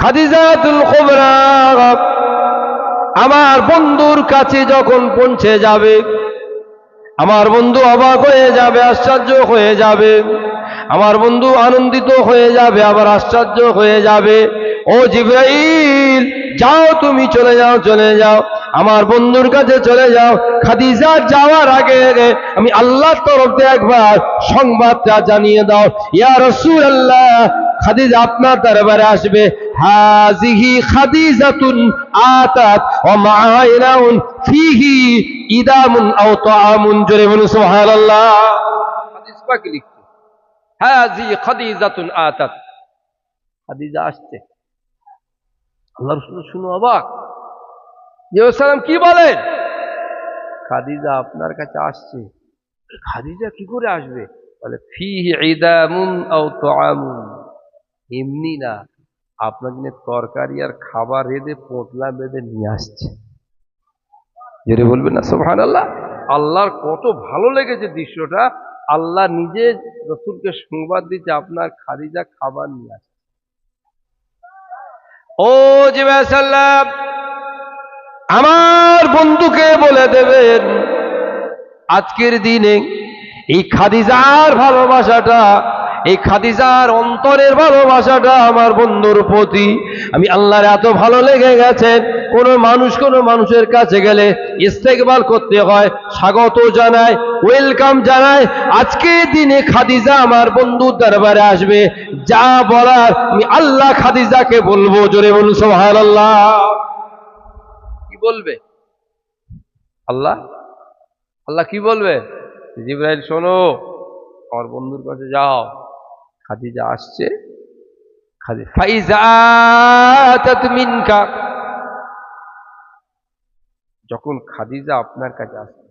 খাদিজাতুল কুবরা, আমার বন্ধুর কাছে যখন পৌঁছে যাবে, আমার বন্ধু অবাক হয়ে যাবে, আশ্চর্য হয়ে যাবে, আমার বন্ধু আনন্দিত হয়ে যাবে, আবার আশ্চর্য হয়ে যাবে, ও জিব্রাইল, যাও তুমি, চলে যাও চলে যাও, আমার বন্ধুর কাছে চলে যাও। খাদিজা যাওয়ার আগে আগে আমি আল্লাহর তরফ একবার সংবাদটা জানিয়ে দাও। ইয়া রসুল আল্লাহ খাদিজা আপনার দরবারে আসবে। হাজিহি খাদিজাতুন আতাত ও মাআইনাউন ফিহি ইদামুন আও তাআমুন। জোরে বলুন, সুবহানাল্লাহ। হাদিস পাক লিখছে। হাজি খাদিজাতুন আতাত। খাদিজা আসছে। আল্লাহ রসুল শুনো অবাক। ইয়েরুসালাম কি বলেন? খাদিজা আপনার কাছে আসছে। খাদিজা কি করে আসবে? বলে, ফিহি ইদামুন আও তাআমুন। এমনি না আপনার জন্য তরকারি আর খাবার রেঁধে পোটলা বেঁধে নিয়ে আসছে। যেটা বলবেন না সোহান আল্লাহ আল্লাহর কত ভালো লেগেছে দৃশ্যটা। আল্লাহ নিজে রসুলকে সংবাদ দিচ্ছে আপনার খাদিজা খাবার নিয়ে আসছে। ও জিবাসাল্লাম আমার বন্ধুকে বলে দেবেন, আজকের দিনে এই খাদিজার ভালোবাসাটা এই খাদিজার অন্তরের ভালোবাসাটা আমার বন্ধুর প্রতি। আমি আল্লাহর এত ভালো লেগে গেছে, কোন মানুষ কোন মানুষের কাছে গেলে ইস্তেকবাল করতে হয়, স্বাগত জানায়, ওয়েলকাম জানায়। আজকে দিনে খাদিজা আমার বন্ধুর দরবারে আসবে। যা বলার আমি আল্লাহ খাদিজাকে বলব, জোরে বলুন সোহান আল্লাহ কি বলবে? আল্লাহ? আল্লাহ কি বলবে? জিব্রাইল, শোনো, আমার বন্ধুর কাছে যাও। খাদিজা আসছে। যখন খাদিজা আপনার কাছে আসবে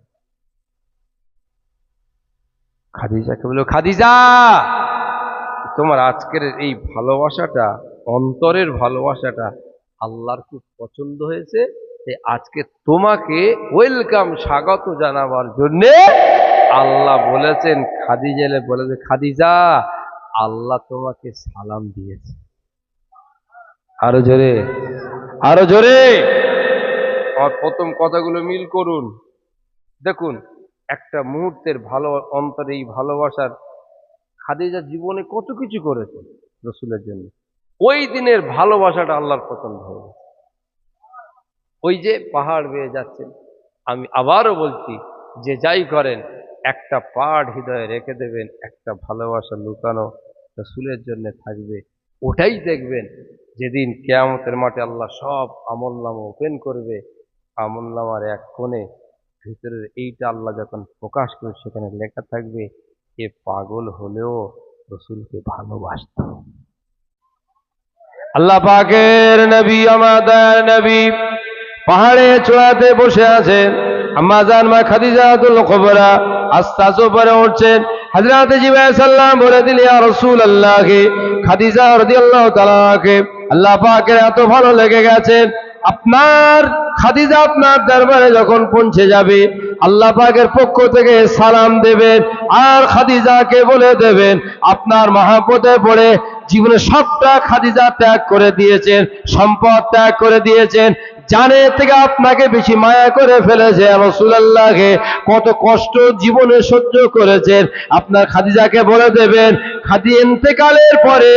খাদিজাকে বলল খাদিজা তোমার আজকের এই ভালোবাসাটা অন্তরের ভালোবাসাটা আল্লাহর খুব পছন্দ হয়েছে আজকে তোমাকে ওয়েলকাম স্বাগত জানাবার জন্যে আল্লাহ বলেছেন খাদিজেলে বলেছে খাদিজা আল্লাহ তোমাকে সালাম দিয়েছে। আরও জোরে। আরও জোরে। আমার প্রথম কথাগুলো মিল করুন। দেখুন একটা মুহূর্তের ভালো অন্তরে এই ভালোবাসার খাদিজা জীবনে কত কিছু করেছে রসুলের জন্য। ওই দিনের ভালোবাসাটা আল্লাহর পছন্দ হয়ে ওই যে পাহাড় বেয়ে যাচ্ছেন আমি আবারও বলছি যে যাই করেন একটা পাড় হৃদয়ে রেখে দেবেন একটা ভালোবাসা লুকানো। রসুলের জন্য থাকবে, ওটাই দেখবেন যেদিন কেয়ামতের মাঠে আল্লাহ সব আমল নামা ওপেন করবে আমল নামার এক কোণে ভিতরের এইটা আল্লাহ যখন প্রকাশ করে সেখানে লেখা থাকবে, এ পাগল হলেও রসুলকে ভালোবাসত। আল্লাহ পাকের নবী, আমাদের নবী পাহাড়ে চূড়াতে বসে আছেন। আম্মাজান মা খাদিজাতুল কুবরা আস্তে আস্তে উপরে উঠছেন। হযরত জিবাহাম বলে দিল, ইয়া আল্লাহকে খাদিজা রাদিয়াল্লাহু তাআলাকে, আল্লাহ পাকের এত ভালো লেগে গেছে আপনার খাদিজা আপনার দরবারে যখন পৌঁছে যাবে, আল্লাহ পাকের পক্ষ থেকে সালাম দেবেন, আর খাদিজাকে বলে দেবেন, আপনার মহাপদে পড়ে জীবনে সবটা খাদিজা ত্যাগ করে দিয়েছেন, সম্পদ ত্যাগ করে দিয়েছেন জানে থেকে আপনাকে বেশি মায়া করে ফেলেছে রসুলাল্লাহকে, কত কষ্ট জীবনে সহ্য করেছেন। আপনার খাদিজাকে বলে দেবেন, খাদি ইন্তেকালের পরে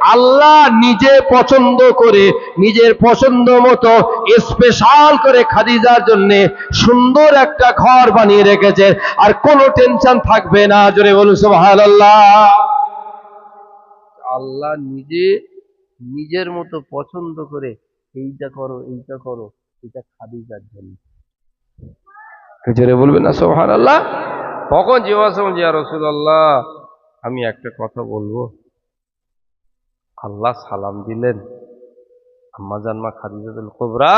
আল্লাহ নিজে পছন্দ করে, নিজের পছন্দ মতো স্পেশাল করে খাদিজার জন্য সুন্দর একটা ঘর বানিয়ে রেখেছে। আর কোনো টেনশন থাকবে না, জোরে বলুন সুবহানাল্লাহ। আল্লাহ আল্লাহ নিজে নিজের মতো পছন্দ করে, এইটা করো এইটা করো, এটা খাদিজার জন্য। জোরে বলবেন না সোহান আল্লাহ তখন জীবাসম জিয়া রসুল্লাহ আমি একটা কথা বলব। আল্লাহ সালাম দিলেন। আম্মা জানমা খাদিজাতুল কুবরা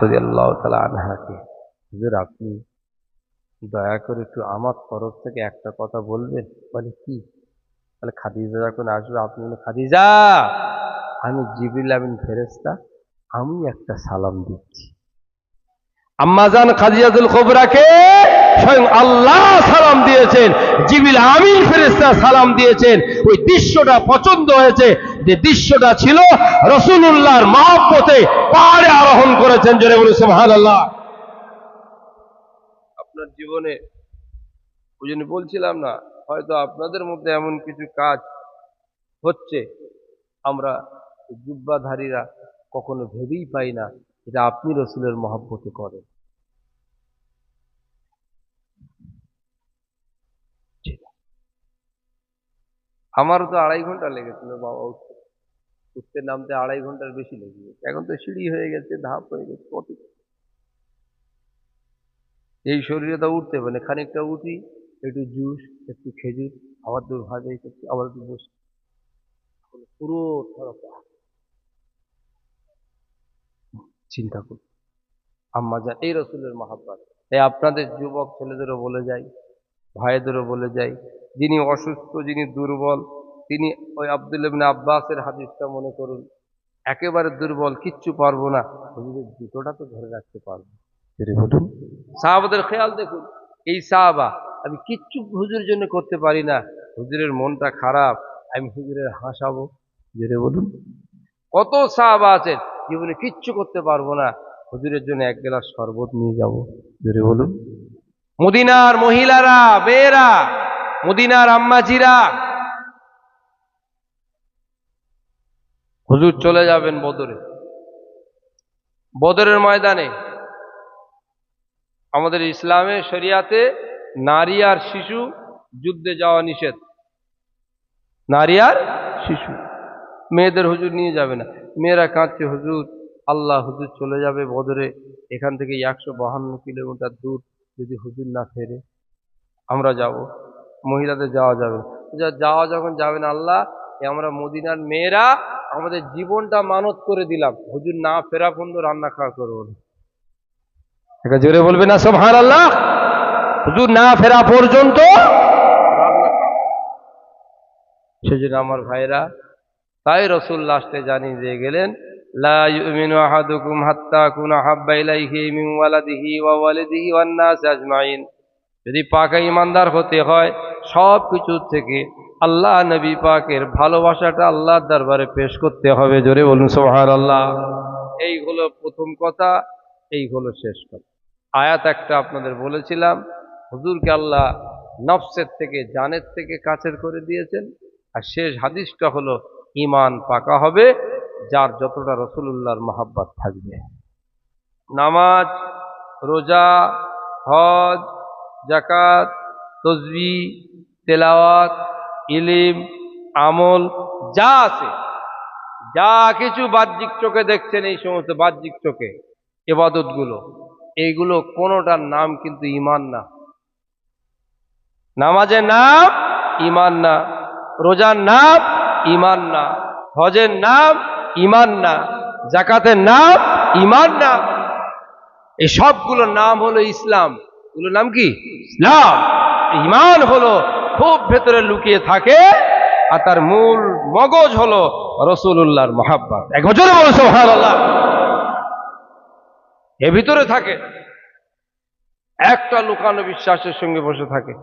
রাদিয়াল্লাহু তাআলা আনহাকে। হুজুর, আপনি দয়া করে একটু আমার তরফ থেকে একটা কথা বলবেন? বলে, কি? তাহলে খাদিজা যখন আসবে, আপনি বলেন খাদিজা, আমি জিবিল আমিন ফেরেস্তা আমি একটা সালাম দিচ্ছি। আম্মাজান খাদিজাতুল কুবরাকে স্বয়ং আল্লাহ সালাম দিয়েছেন, জিবিল আমিন ফেরেস্তা সালাম দিয়েছেন। ওই দৃশ্যটা পছন্দ হয়েছে, যে দৃশ্যটা ছিল রসুল্লাহর মহাব্বতে পাহাড়ে আরোহণ করেছেন জোরে বলে সুবহান আল্লাহ আপনার জীবনে, ওই জন্য বলছিলাম না, হয়তো আপনাদের মধ্যে এমন কিছু কাজ হচ্ছে, আমরা জুব্বাধারীরা কখনো ভেবেই পাই না, এটা আপনি রসুলের মহাব্বতে করেন। আমারও তো আড়াই ঘণ্টা লেগেছিল বাবা উঠতে। উঠতে নামতে আড়াই ঘণ্টার বেশি লেগে গেছে এখন তো সিঁড়ি হয়ে গেছে, ধাপ হয়ে গেছে, কত এই শরীরে তো উঠতে পারে না। খানিকটা উঠি, একটু জুস, একটু খেজুর, আবার দু ভাজা করছি, আবার একটু বসি। পুরো চিন্তা করুন। আম্মা এই রসুলের মহাব্বাত। তাই আপনাদের যুবক ছেলেদেরও বলে যাই ভাইদেরও বলে যাই যিনি অসুস্থ যিনি দুর্বল তিনি ওই আবদুল ইবনে আব্বাসের হাদিসটা মনে করুন একেবারে দুর্বল কিচ্ছু পারব না। হুজুরের জুতোটা তো ধরে রাখতে পারব। বলুন। সাহাবাদের খেয়াল দেখুন এই সাহাবা আমি কিচ্ছু হুজুরের জন্য করতে পারি না। হুজুরের মনটা খারাপ আমি হুজুরের হাসাবো। জেরে বলুন। কত সাহাবা আছেন জীবনে কিচ্ছু করতে পারব না। হুজুরের জন্য এক গ্লাস শরবত নিয়ে যাব। জোরে বলুন। মদিনার মহিলারা, মেয়েরা, মদিনার আম্মাজিরা। হুজুর চলে যাবেন বদরে। বদরের ময়দানে আমাদের ইসলামে, শরিয়াতে নারী আর শিশু যুদ্ধে যাওয়া নিষেধ। নারী আর শিশু। মেয়েদের হুজুর নিয়ে যাবে না। মেয়েরা কাঁদছে, হুজুর, আল্লাহ হুজুর চলে যাবে বদরে। এখান থেকে একশো বাহান্ন কিলোমিটার দূর যদি হুজুর না ফেরে, আমরা যাব। মহিলাদের যাওয়া যাবে। যা- যাওয়া যখন যাবেন আল্লাহ আমরা মদিনার মেয়েরা আমাদের জীবনটা মানত করে দিলাম। হুজুর না ফেরা পর্যন্ত রান্না খাওয়া করব না। একটা জোরে বলবে না সব হার আল্লাহ হুজুর না ফেরা পর্যন্ত সেজন্য আমার ভাইরা তাই রসুল লাস্টে জানিয়ে দিয়ে গেলেন আহাদুকুম হাত্তা কুনা হাব্বা ইলাইহি মিন ওয়ালাদিহি ওয়া ওয়ালিদিহি ওয়ান নাস আজমাইন যদি পাকা ইমানদার হতে হয়, সব কিছুর থেকে আল্লাহ নবী পাকের ভালোবাসাটা আল্লাহর দরবারে পেশ করতে হবে। জোরে বলুন সোহার আল্লাহ এই হলো প্রথম কথা, এই হলো শেষ কথা। আয়াত একটা আপনাদের বলেছিলাম, হুজুরকে আল্লাহ নফসের থেকে, জানের থেকে কাছের করে দিয়েছেন। আর শেষ হাদিসটা হলো ইমান পাকা হবে যার যতটা রসুল্লাহর মহাব্বাত থাকবে। নামাজ, রোজা, হজ জাকাত তসবি তেলাওয়াত, ইলিম, আমল, যা আছে, যা কিছু বাহ্যিক চোখে দেখছেন এই সমস্ত বাহ্যিক চোখে এবাদতগুলো এইগুলো কোনোটার নাম কিন্তু ইমান না। নামাজের নাম ইমান না, রোজার নাম ইমান না, হজের নাম ইমান না জাকাতের নাম ইমান না। এই সবগুলোর নাম হলো ইসলাম। এগুলোর নাম কি? ইসলাম। ইমান হলো খুব ভেতরে লুকিয়ে থাকে আর তার মূল মগজ হলো রসুল্লাহর মহাব্বাত। এক বছরে বলো সুবহানাল্লাহ। এ ভিতরে থাকে। একটা লুকানো বিশ্বাসের সঙ্গে বসে থাকে।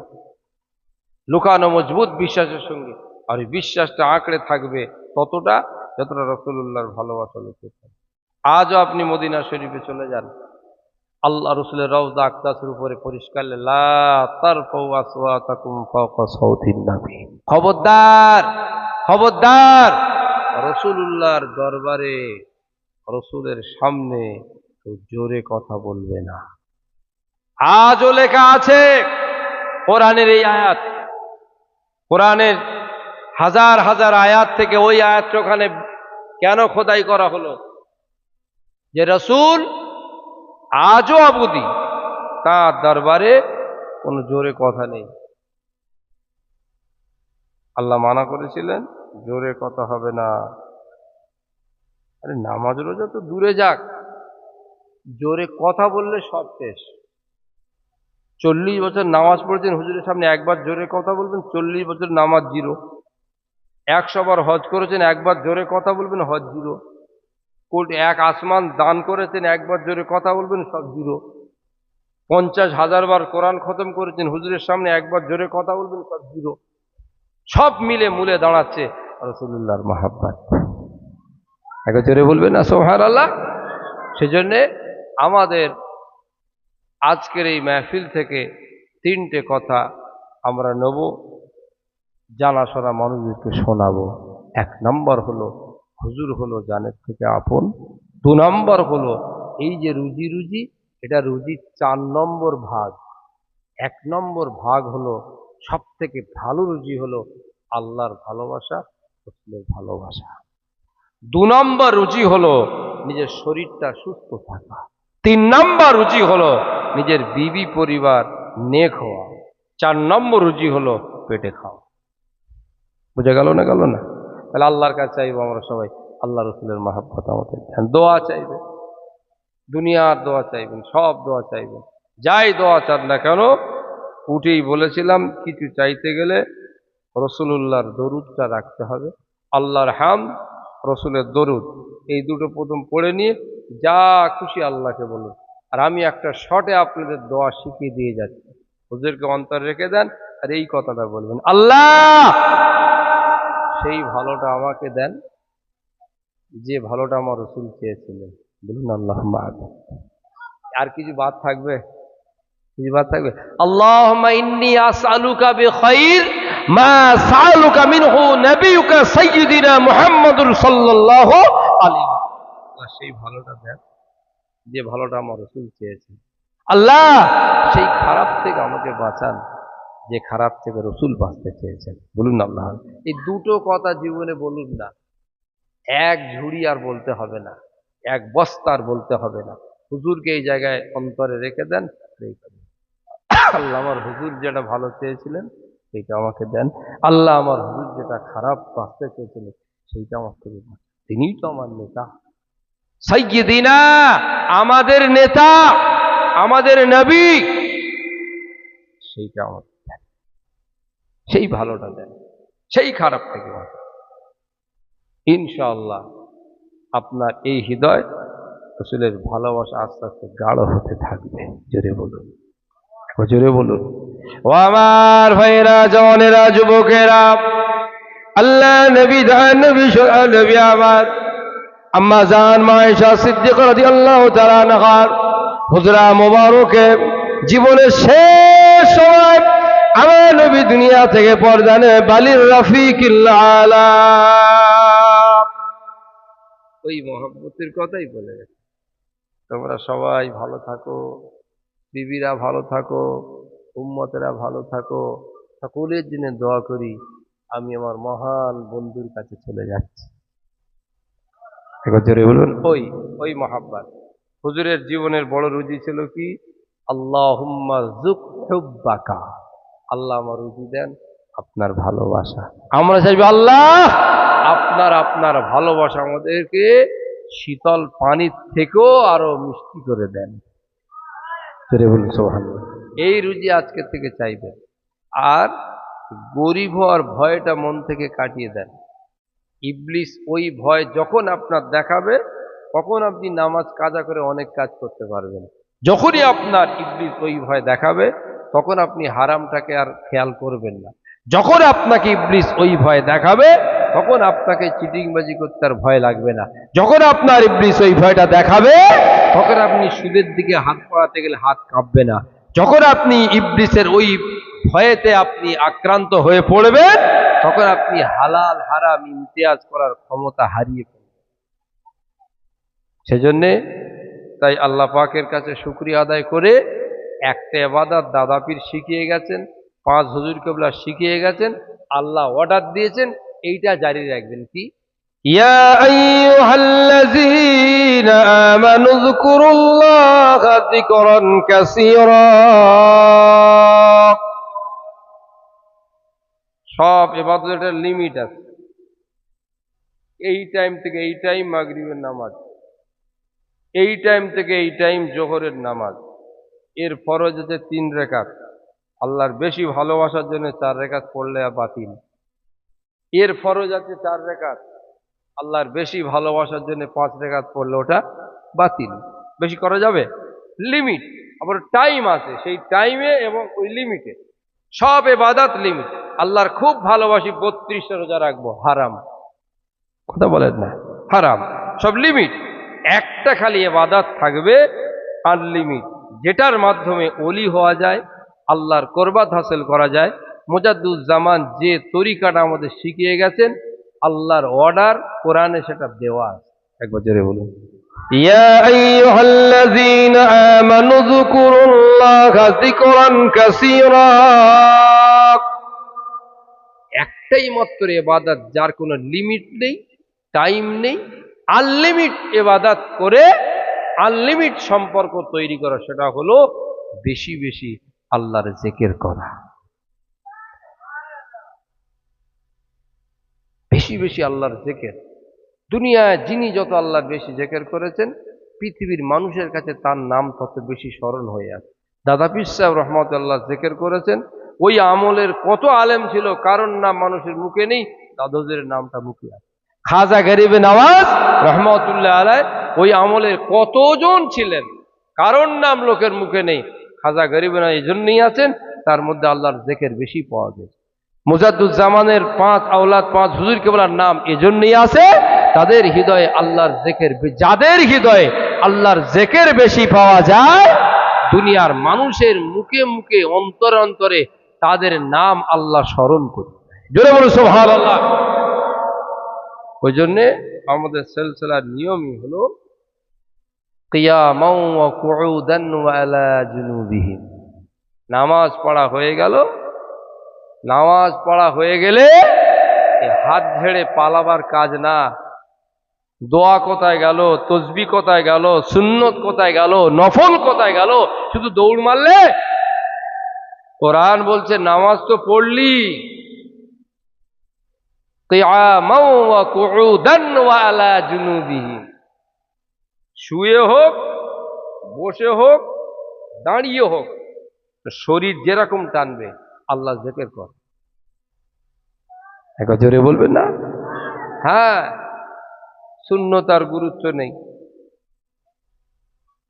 লুকানো মজবুত বিশ্বাসের সঙ্গে। আর বিশ্বাসটা আঁকড়ে থাকবে ততটা যতটা রসুল্লাহর ভালোবাসা থাকে। আজও আপনি মদিনা শরীফে চলে যান। আল্লাহ রসুলের রওজা আক্তাসের উপরে পরিষ্কার খবরদার খবরদার, রসুলুল্লাহর দরবারে রসুলের সামনে জোরে কথা বলবে না। আজও লেখা আছে কোরআনের এই আয়াত, কোরআনের হাজার হাজার আয়াত থেকে ওই আয়াতটা ওখানে কেন খোদাই করা হলো? যে রসুল আজও অবধি তার দরবারে কোনো জোরে কথা নেই। আল্লাহ মানা করেছিলেন, জোরে কথা হবে না। আরে নামাজ রোজা তো দূরে যাক। জোরে কথা বললে সব শেষ। চল্লিশ বছর নামাজ পড়েছেন, হুজুরের সামনে একবার জোরে কথা বলবেন, চল্লিশ বছর নামাজ জিরো। একশো বার হজ করেছেন, একবার জোরে কথা বলবেন, হজ জিরো। কোটি এক আসমান দান করেছেন, একবার জোরে কথা বলবেন, সব জিরো। পঞ্চাশ হাজার বার কোরআন খতম করেছেন, হুজুরের সামনে একবার জোরে কথা বলবেন, সব জিরো। সব মিলে মূলে দাঁড়াচ্ছে রসুল্লাহর মাহাব্বাত। একবার জোরে বলবেন না সোহার আল্লাহ সেজন্যে আমাদের আজকের এই মেহফিল থেকে তিনটে কথা আমরা নেব। জানাশোনা মানুষদেরকে শোনাবো। এক নম্বর হলো, হুজুর হলো জানের থেকে আপন। দু নম্বর হলো, এই যে রুজি রুজি, এটা রুজির চার নম্বর ভাগ। এক নম্বর ভাগ হলো সব থেকে ভালো রুজি হলো আল্লাহর ভালোবাসা, রসুলের ভালোবাসা। দু নম্বর রুচি হলো নিজের শরীরটা সুস্থ থাকা। তিন নম্বর রুচি হলো নিজের বিবি পরিবার নেক হওয়া। চার নম্বর রুচি হলো পেটে খাওয়া। বুঝে গেল না গেল না? তাহলে আল্লাহর কাছে চাইব আমরা সবাই, আল্লাহ রসুলের মাহাব্বত আমাদের ধ্যান দোয়া চাইবে। দুনিয়ার দোয়া চাইবেন, সব দোয়া চাইবেন। যাই দোয়া চান না কেন, উঠেই বলেছিলাম, কিছু চাইতে গেলে রসুলুল্লাহর দরুদটা রাখতে হবে। আল্লাহর হাম, রসুলের দরুদ। এই দুটো প্রথম পড়ে নিয়ে যা খুশি আল্লাহকে বলুন। আর আমি একটা শর্টে আপনাদের দোয়া শিখিয়ে দিয়ে যাচ্ছি। ওদেরকে অন্তর রেখে দেন আর এই কথাটা বলবেন। আল্লাহ! সেই ভালোটা আমাকে দেন যে ভালোটা আমার রসুল চেয়েছিলেন। বলুন আল্লাহ আর কিছু বাদ থাকবে? কিছু বাদ থাকবে? আল্লাহ সেই ভালোটা দেন, যে ভালোটা আমার রসুল আল্লাহ সেই খারাপ থেকে আমাকে বাঁচান। যে খারাপ থেকে রসুল বাঁচতে চেয়েছেন। বলুন আল্লাহ। এই দুটো কথা জীবনে বলুন না। এক ঝুড়ি আর বলতে হবে না। এক বস্তা আর বলতে হবে না। হুজুরকে এই জায়গায় অন্তরে রেখে দেন আল্লাহ আমার হুজুর যেটা ভালো চেয়েছিলেন, সেইটা আমাকে দেন। আল্লাহ আমার হুজুর যেটা খারাপ বাঁচতে চেয়েছিলেন, সেইটা আমার থেকে। তিনিই তো আমার নেতা। সাইয়্যিদিনা, আমাদের নেতা, আমাদের নবী, সেইটা দেন সেই ভালোটা দেন, সেই খারাপ থেকে বাঁচান। ইনশাআল্লাহ আপনার এই হৃদয় রসুলের ভালোবাসা আস্তে আস্তে গাঢ় হতে থাকবে। জোরে বলুন। জোরে বলুন। ও আমার ভাইরা জওয়ানেরা, যুবকেরা, আল্লাহ নবী দান নবী নবী, আমার আম্মা, জান, মায়েশা, সিদ্দিক রাদিয়াল্লাহু তাআলা আনহার, হুজরা মোবারকে জীবনের শেষ আমার নবী দুনিয়া থেকে পর্দানে বালির রফিকিল আলা ওই মহব্বতের কথাই বলে গেছে। তোমরা সবাই ভালো থাকো বিবিরা ভালো থাকো উম্মতেরা ভালো থাকো। সকলের জন্য দোয়া করি আমি আমার মহান বন্ধুর কাছে চলে যাচ্ছি। একবার জোরে বলুন। ওই ওই মহাব্বাত। হুজুরের জীবনের বড় রুজি ছিল কি? আল্লাহ জুক হুব্বাকা। আল্লাহ আমার রুজি দেন আপনার ভালোবাসা। আমরা চাইব আল্লাহ। আপনার আপনার ভালোবাসা আমাদেরকে শীতল পানির থেকেও আরও মিষ্টি করে দেন। বলুন সোহান এই রুজি আজকে থেকে চাইবেন আর গরিব হওয়ার ভয়টা মন থেকে কাটিয়ে দেন। ইবলিস ওই ভয় যখন আপনার দেখাবে তখন আপনি নামাজ কাজা করে অনেক কাজ করতে পারবেন। যখনই আপনার ইবলিস ওই ভয় দেখাবে তখন আপনি হারামটাকে আর খেয়াল করবেন না। যখন আপনাকে ইবলিস ওই ভয় দেখাবে, তখন আপনাকে চিটিংবাজি করতে আর ভয় লাগবে না। যখন আপনার ইবলিস ওই ভয়টা দেখাবে, তখন আপনি সুদের দিকে হাত পড়াতে গেলে হাত কাঁপবে না। যখন আপনি ইবলিসের ওই ভয়েতে আপনি আক্রান্ত হয়ে পড়বেন, তখন আপনি হালাল, হারাম ইমতিয়াজ করার ক্ষমতা হারিয়ে ফেলবেন। সেজন্যে তাই আল্লাহ পাকের কাছে শুক্রিয়া আদায় করে একটা এবাদাত দাদা পীর শিখিয়ে গেছেন পাঁচ হজুর কেবলা শিখিয়ে গেছেন আল্লাহ অর্ডার দিয়েছেন এইটা জারি রাখবেন। কি? ইয়া সব এবাদতের লিমিট আছে। এই টাইম থেকে এই টাইম মাগরিবের নামাজ এই টাইম থেকে এই টাইম জোহরের নামাজ। এর ফরজ হচ্ছে তিন রেখাত। আল্লাহর বেশি ভালোবাসার জন্য চার রেখাত পড়লে আর বাতিল। এর ফরজ আছে চার রেখাত। আল্লাহর বেশি ভালোবাসার জন্য পাঁচ রেখাত পড়লে ওটা বাতিল। বেশি করা যাবে? লিমিট। আবার টাইম আছে। সেই টাইমে এবং ওই লিমিটে। সব এবাদাত লিমিট। আল্লাহর খুব ভালোবাসি বত্রিশটা রোজা রাখব। হারাম। কথা বলেন না। হারাম। সব লিমিট। একটা খালি এবাদাত থাকবে, আনলিমিট। যেটার মাধ্যমে অলি হওয়া যায় আল্লাহর করবাত হাসিল করা যায় মোজাদ্দুজ্জামান যে তরিকাটা আমাদের শিখিয়ে গেছেন আল্লাহর অর্ডার কোরআনে সেটা দেওয়া আছে একবার জোরে বলুন يا أيها الذين آمنوا اذكروا الله ذكرا كثيرا একটাই মাত্র এবাদাত যার কোনো লিমিট নেই টাইম নেই আনলিমিট এবাদাত করে আনলিমিট সম্পর্ক তৈরি করা, সেটা হলো বেশি বেশি আল্লাহর জেকের করা। বেশি বেশি আল্লাহর জেকের। দুনিয়ায় যিনি যত আল্লাহর বেশি জেকের করেছেন, পৃথিবীর মানুষের কাছে তার নাম তত বেশি স্মরণ হয়ে আছে। দাদা পীর সাহেব রহমতুল্লাহ জেকের করেছেন, ওই আমলের কত আলেম ছিল কারণ নাম মানুষের মুখে নেই, দাদুদের নামটা মুখে আছে। খাজা গরিবে নওয়াজ রহমতুল্লাহ আলাই ওই আমলের কতজন ছিলেন? কারণ নাম লোকের মুখে নেই। খাজা গরিবে না এই জন্যই আছেন, তার মধ্যে আল্লাহর জেকের বেশি পাওয়া গেছে মুজাদ্দুজ্জামানের পাঁচ আওলাদ, পাঁচ হুজুর কেবলার নাম এজন্যই আছে, তাদের হৃদয়ে আল্লাহর জেকের যাদের হৃদয়ে আল্লাহর জেকের বেশি পাওয়া যায়, দুনিয়ার মানুষের মুখে মুখে অন্তরে অন্তরে তাদের নাম আল্লাহ স্মরণ করে জোরে বলুন সোহান আল্লাহ ওই জন্যে আমাদের সেলসেলার নিয়মই হলো আলা নামাজ পড়া হয়ে গেল। নামাজ পড়া হয়ে গেলে হাত ঝেড়ে পালাবার কাজ না। দোয়া কোথায় গেল? তসবি কোথায় গেল? সুন্নত কোথায় গেল? নফল কোথায় গেল? শুধু দৌড় মারলে? কোরআন বলছে, নামাজ তো পড়লি। শুয়ে হোক, বসে হোক, দাঁড়িয়ে হোক শরীর যেরকম টানবে, আল্লাহ জেকের কর। একবার জোরে বলবেন না? হ্যাঁ শূন্যতার গুরুত্ব নেই।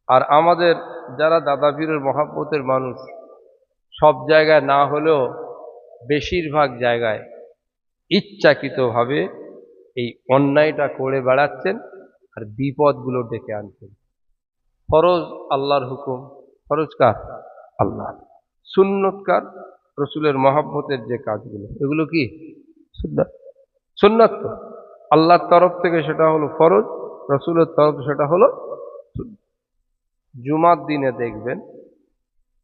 আর আমাদের যারা দাদা মহাব্বতের মানুষ, সব জায়গায় না হলেও বেশিরভাগ জায়গায় ইচ্ছাকৃতভাবে এই অন্যায়টা করে বেড়াচ্ছেন আর বিপদগুলো ডেকে আনছেন। ফরজ আল্লাহর হুকুম। ফরজ কার? আল্লাহ। সুন্নতকার রসুলের মহাব্বতের যে কাজগুলো। এগুলো কি? সুন্নাত। আল্লাহর তরফ থেকে সেটা হলো ফরজ, রসুলের তরফ সেটা হলো জুমার দিনে দেখবেন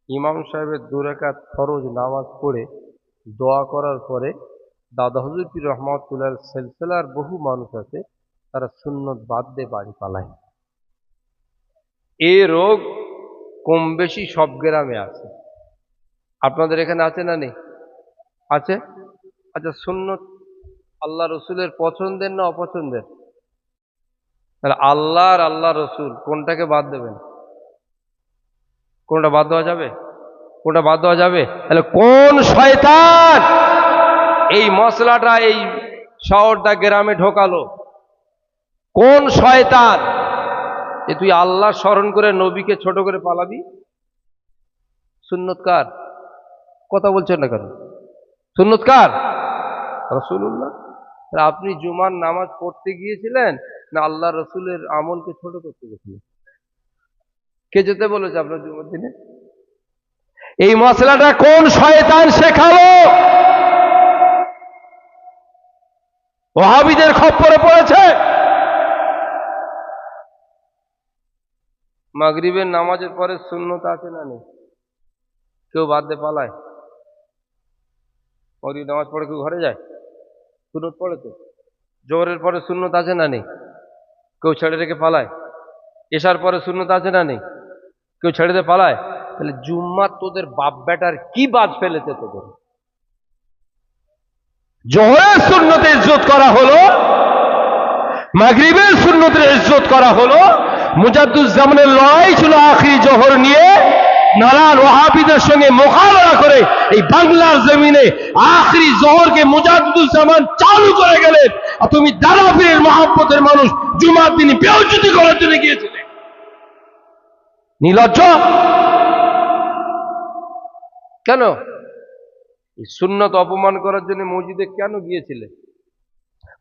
ইমাম সাহেবের দুরেকাত ফরজ নামাজ পড়ে দোয়া করার পরে দাদা হুজুর পীর রহমতুল্লাহ সেলসেলার বহু মানুষ আছে, তারা সুন্নত বাদ দিয়ে বাড়ি পালায়। এ রোগ কম বেশি সব গ্রামে আছে। আপনাদের এখানে আছে না নেই? আছে? আচ্ছা সুন্নত আল্লাহ রসুলের পছন্দের না অপছন্দের? তাহলে আল্লাহ আর আল্লাহ রসুল, কোনটাকে বাদ দেবেন? কোনটা বাদ দেওয়া যাবে? কোনটা বাদ দেওয়া যাবে? তাহলে কোন শয়তান এই মশলাটা এই শহরটা গ্রামে ঢোকালো। কোন শয়তান? যে তুই আল্লাহ স্মরণ করে নবীকে ছোট করে পালাবি? সুন্নতকার। কথা বলছেন না কেন? সুন্নতকার? রসুল্লাহ আপনি জুমার নামাজ পড়তে গিয়েছিলেন না আল্লাহ রসুলের আমলকে ছোট করতে গেছিলেন? কে যেতে বলেছে আপনার জুমার দিনে? এই মশলাটা কোন শয়তান শেখালো? ওহাবিদের খপ্পরে পড়েছে। মাগরিবের নামাজের পরে শূন্যতা আছে না নেই? কেউ বাদ পালায়? মাগরিব নামাজ পড়ে কেউ ঘরে যায়? সুন্নত পড়ে তো। জোহরের পরে শূন্যতা আছে না নেই? কেউ ছেড়ে রেখে পালায়? এসার পরে শূন্যতা আছে না নেই? কেউ ছেড়ে দিয়ে পালায়? তাহলে জুম্মা তোদের বাপ বেটার কি বাজ ফেলেছে তোদের? জোহরের শূন্যতে ইজ্জত করা হলো, মাগরিবের শূন্যতের ইজ্জত করা হলো মুজাদ্দুজ্জামানের লড়াই ছিল আখরি জোহর নিয়ে নানান ওহাবিদের সঙ্গে মোকাবেলা করে এই বাংলার জমিনে আখরি জোহরকে মুজাদ্দুজ্জামান চালু করে গেলেন। আর তুমি দারাফিরের মহাব্বতের মানুষ, জুমার দিনই বেউজুতি করার জন্য গিয়েছিলেন নির্লজ্জ। কেন? এই সুন্নত অপমান করার জন্য মসজিদে কেন গিয়েছিলে?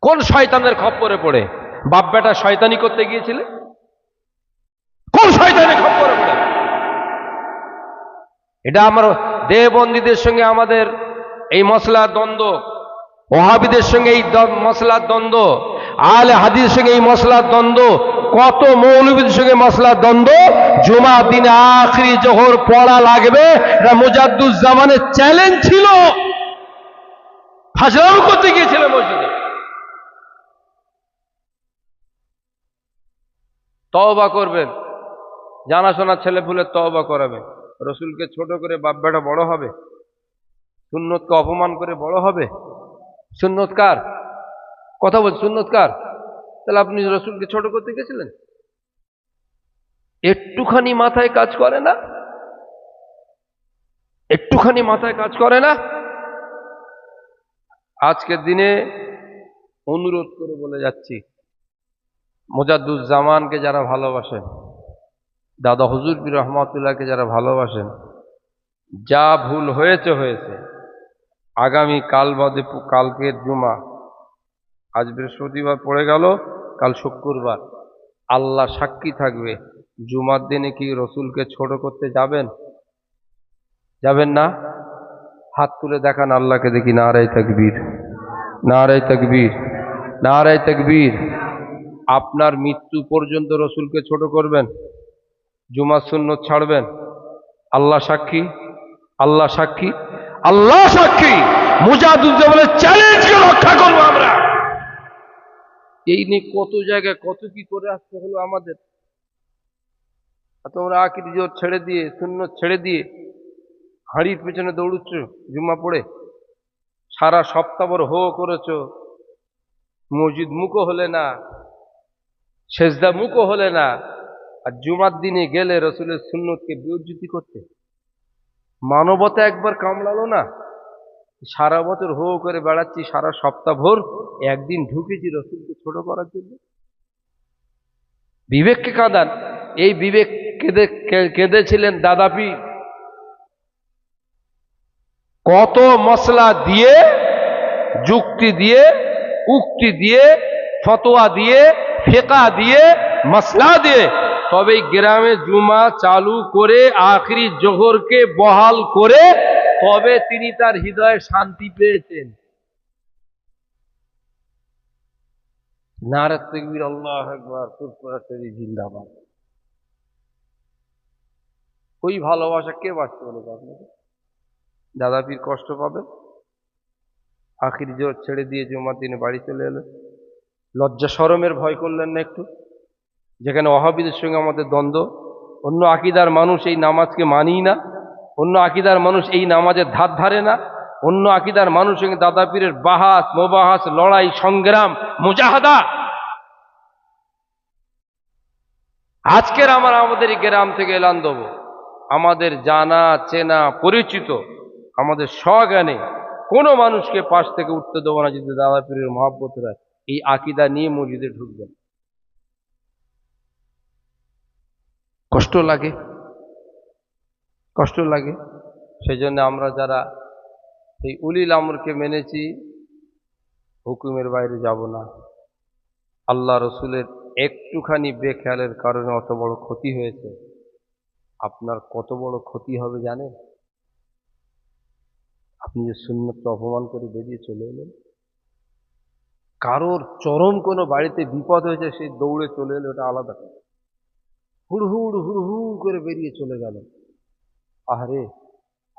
কোন শয়তানের খপ্পরে পড়ে? বাপ বেটা শয়তানি করতে গিয়েছিলে? কোন শয়তানের খপ্পরে পড়ে? এটা আমার দেহবন্দীদের সঙ্গে আমাদের এই মশলার দ্বন্দ্ব, ওহাবিদের সঙ্গে এই মশলার দ্বন্দ্ব। আলে হাদিসের সঙ্গে এই মশলার দ্বন্দ্ব, কত মৌলবীদের সঙ্গে মশলার দ্বন্দ্ব? জুমা দিনে আখরি জোহর পড়া লাগবে মুজাদ্দুজ্জামানের চ্যালেঞ্জ ছিল। ফাজলাম করতে গিয়েছিল মসজিদে। তওবা করবেন। জানাশোনা ছেলে ফুলে তওবা করাবেন রসুলকে ছোট করে বাপ বেটা বড় হবে। সুন্নতকে অপমান করে বড় হবে। সুন্নত কার? কথা বলছি, সুন্নত কার? তাহলে আপনি রসুলকে ছোট করতে গেছিলেন? একটুখানি মাথায় কাজ করে না? একটুখানি মাথায় কাজ করে না? আজকের দিনে অনুরোধ করে বলে যাচ্ছি মোজাদুজ্জামানকে যারা ভালোবাসেন, দাদা হুজুর বীর রহমতুল্লাহকে যারা ভালোবাসেন, যা ভুল হয়েছে হয়েছে। আগামী কাল বাদে কালকের জুমা আজ বৃহস্পতিবার পড়ে গেল, কাল শুক্রবার। আল্লাহ সাক্ষী থাকবে। জুমার দিনে কি রসুলকে ছোট করতে যাবেন? যাবেন না? হাত তুলে দেখান আল্লাহকে দেখি নারাই তকবীর নারাই তকবীর নারাই তকবীর। আপনার মৃত্যু পর্যন্ত রসুলকে ছোট করবেন? জুমা শূন্য ছাড়বেন? আল্লাহ সাক্ষী? আল্লাহ সাক্ষী? আল্লাহ সাক্ষী! মুজাদুজ্জামানের চ্যালেঞ্জকে রক্ষা করব এই নিয়ে কত জায়গায় কত কি করে আসতে হলো আমাদের? তোমরা আকির জোর ছেড়ে দিয়ে, শূন্য ছেড়ে দিয়ে হাঁড়ির পেছনে দৌড়ুচ্ছ, জুম্মা পড়ে। সারা সপ্তাহভর হো করেছ। মসজিদ মুখো হলে না, সেজদা মুখো হলে না, আর জুমার দিনে গেলে রসুলের সুন্নতকে বিউজ্জুতি করতে। মানবতা একবার কামড়ালো না? সারা বছর হো করে বেড়াচ্ছি, সারা সপ্তাহ ভোর একদিন ঢুকেছি রসুলকে ছোট করার জন্য। বিবেককে কাঁদান। এই বিবেক কেঁদে, কেঁদেছিলেন দাদাপি। কত মশলা দিয়ে, যুক্তি দিয়ে, উক্তি দিয়ে, ফতোয়া দিয়ে, ফেকা দিয়ে, মশলা দিয়ে তবে গ্রামে জুমা চালু করে, আখরি জোহরকে বহাল করে তবে তিনি তার হৃদয়ে শান্তি পেয়েছেন? ওই ভালোবাসা কে বাঁচতে বলে আপনাকে? দাদা পীর কষ্ট পাবে? আখির জোর ছেড়ে দিয়ে জুমার দিনে বাড়ি চলে এলেন। লজ্জা শরমের ভয় করলেন না একটু? যেখানে অহাবিদের সঙ্গে আমাদের দ্বন্দ্ব, অন্য আকিদার মানুষ এই নামাজকে মানি না। অন্য আকিদার মানুষ এই নামাজের ধার ধারে না। অন্য আকিদার মানুষ দাদা পীরের বাহাস, মোবাহাস, লড়াই, সংগ্রাম, মুজাহাদা। আজকের আমার আমাদের গ্রাম থেকে এলান দেবো। আমাদের জানা, চেনা, পরিচিত, আমাদের স্বজ্ঞানে কোনো মানুষকে পাশ থেকে উঠতে দেবো না যদি দাদা পীরের মহাব্বতরা এই আকিদা নিয়ে মসজিদে ঢুকবেন। কষ্ট লাগে। কষ্ট লাগে। সেই জন্য আমরা যারা এই উলিল আমরকে মেনেছি, হুকুমের বাইরে যাব না। আল্লাহ রসুলের একটুখানি বেখেয়ালের কারণে অত বড় ক্ষতি হয়েছে। আপনার কত বড় ক্ষতি হবে জানেন? আপনি যে শূন্যকে অপমান করে বেরিয়ে চলে এলেন। কারোর চরম কোনো বাড়িতে বিপদ হয়েছে, সে দৌড়ে চলে এলো ওটা আলাদা হুড়হুড় হুড়হুড় করে বেরিয়ে চলে গেল আহারে,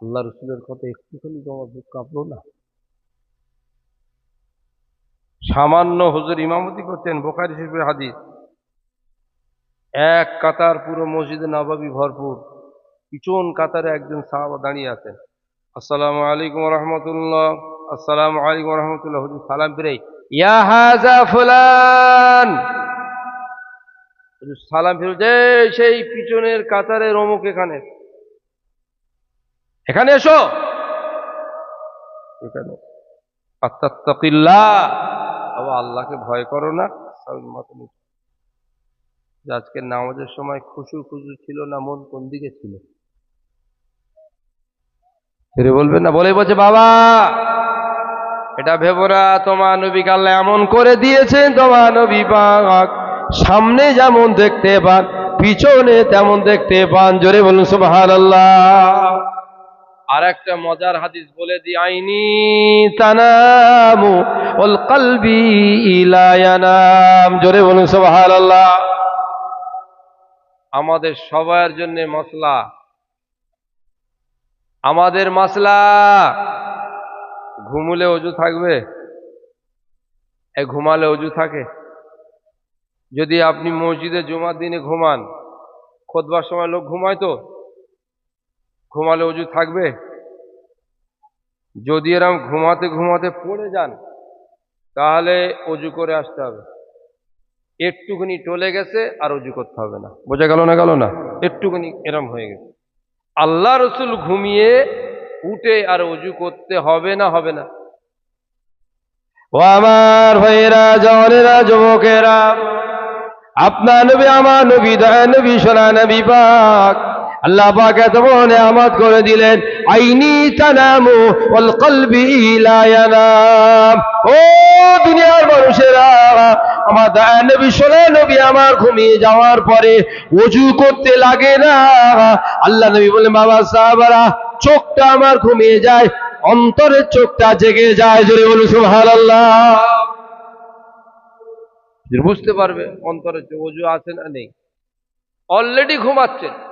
আল্লাহ রসুলের কথা একটুখানি তোমার বুক কাঁপলো না। সামান্য হুজুর ইমামতি করতেন বোকারি শরীফের হাদিস। এক কাতার পুরো মসজিদে নবাবি ভরপুর। পিছন কাতারে একজন সাহাবা দাঁড়িয়ে আছেন। আসসালামু আলাইকুম রহমতুল্লাহ, আসসালামু আলাইকুম রহমতুল্লাহ। হুজুর সালাম ফিরে ইয়া হাজা ফুলান। সালাম ফিরে সেই পিছনের কাতারের অমুক এখানে। এখানে এসো। এখানে। আল্লাহকে ভয় করো না। আজকের নামাজের সময় খুশু খুশু ছিল না, মন কোন দিকে ছিল? ফিরে বলবেন না বলে বলছে, বাবা, এটা ভেবরা তোমার নবী আল্লাহ এমন করে দিয়েছেন, তোমার নবী পাক সামনে যেমন দেখতে পান, পিছনে তেমন দেখতে পান। জোরে বলুন, সুবহানাল্লাহ। আর একটা মজার হাদিস বলে দি আইনি তানামু ওল কলবি ইলা ইয়ানাম। জোরে বলুন আমাদের সবার জন্য মশলা আমাদের মশলা ঘুমুলে অজু থাকবে? এ ঘুমালে অজু থাকে? যদি আপনি মসজিদে জুমার দিনে ঘুমান, খোদবার সময় লোক ঘুমায় তো? ঘুমালে অজু থাকবে? যদি এরম ঘুমাতে ঘুমাতে পড়ে যান, তাহলে অজু করে আসতে হবে। একটুখানি টলে গেছে আর অজু করতে হবে না। বোঝা গেল না গেল না? একটুখানি এরম হয়ে গেছে। আল্লাহ রসুল ঘুমিয়ে উঠে আর অজু করতে হবে না হবে না। ও আমার ভাইয়েরা, জওয়ানেরা, যুবকেরা, আপনার নবী, আমার নবী দয়া নবী, সোনা নবী পাক আল্লাহ পাক এত নিয়ামত করে দিলেন, আইনি তানামু ওয়াল কলবি লা ইয়ানাম। ও দুনিয়ার মানুষেরা, আমার দয়া নবী সোনা নবী আমার ঘুমিয়ে যাওয়ার পরে ওযু করতে লাগে না। আল্লাহ নবী বলেন বাবা সাহাবারা, চোখটা আমার ঘুমিয়ে যায়, অন্তরের চোখটা জেগে যায়। জোরে বলুন, সুবহানাল্লাহ। বুঝতে পারবে অন্তরে যে অজু আছে না নেই। অলরেডি ঘুমাচ্ছেন।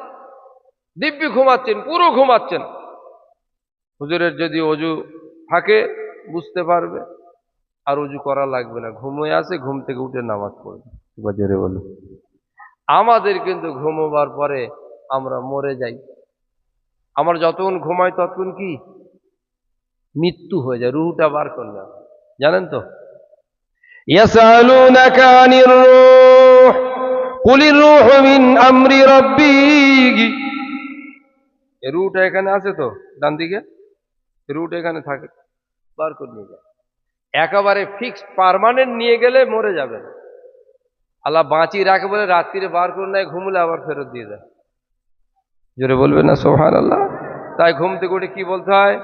দিব্যি ঘুমাচ্ছেন, পুরো ঘুমাচ্ছেন। হুজুরের যদি অজু থাকে, বুঝতে পারবে। আর উজু করা লাগবে না। ঘুমোয় আছে, ঘুম থেকে উঠে নামাজ পড়বে। জোরে আমাদের কিন্তু ঘুমোবার পরে আমরা মরে যাই। আমার যতক্ষণ ঘুমাই ততক্ষণ কি? মৃত্যু হয়ে যায়, রুহুটা বার করলাম জানেন তো? ইয়াসালুনাকা রুট এখানে আছে তো, ডান দিকে? রুট এখানে থাকে, বার করে নিয়ে যায়। একেবারে ফিক্স পারমানেন্ট নিয়ে গেলে মরে যাবে। আল্লাহ বাঁচিয়ে রাখে বলে রাত্রিরে বার করে নেয় ঘুমলে আবার ফেরত দিয়ে দেয়। জোরে বলবে না সোহান আল্লাহ তাই ঘুম থেকে উঠে কি বলতে হয়?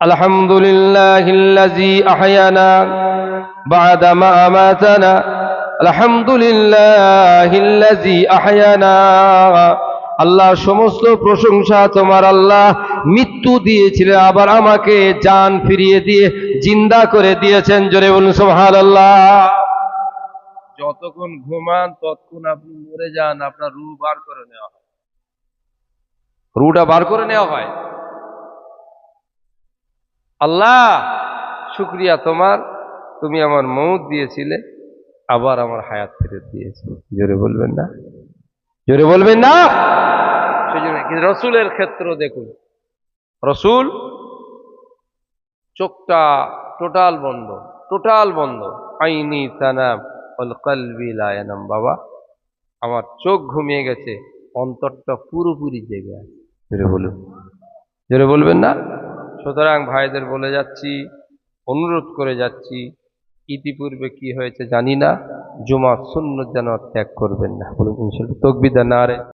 আলহামদুলিল্লাহ আহয়ানা বাদামা আমাতানা। আলহামদুলিল্লাহ আহয়ানা। আল্লাহ সমস্ত প্রশংসা তোমার আল্লাহ। মৃত্যু দিয়েছিলেন আবার আমাকে জান ফিরিয়ে দিয়ে জিন্দা করে দিয়েছেন। জোরে বলুন সোহাল আল্লাহ যতক্ষণ ঘুমান ততক্ষণ আপনি মরে যান আপনার রু বার করে নেওয়া হয়। রুটা বার করে নেওয়া হয়? আল্লাহ শুক্রিয়া তোমার। তুমি আমার মৌত দিয়েছিলে আবার আমার হায়াত ফিরে দিয়েছে। জোরে বলবেন না? জোরে বলবেন না? রসুলের ক্ষেত্র দেখুন। রসুল চোখটা টোটাল বন্ধ টোটাল বন্ধ। আইনি লায়ানাম বাবা। আমার চোখ ঘুমিয়ে গেছে অন্তরটা পুরোপুরি জেগে আছে। জোরে বলুন। জোরে বলবেন না? সুতরাং ভাইদের বলে যাচ্ছি অনুরোধ করে যাচ্ছি ইতিপূর্বে কি হয়েছে জানি না। জুমা শূন্য যেন ত্যাগ করবেন না। বলুন তকবিদা না রে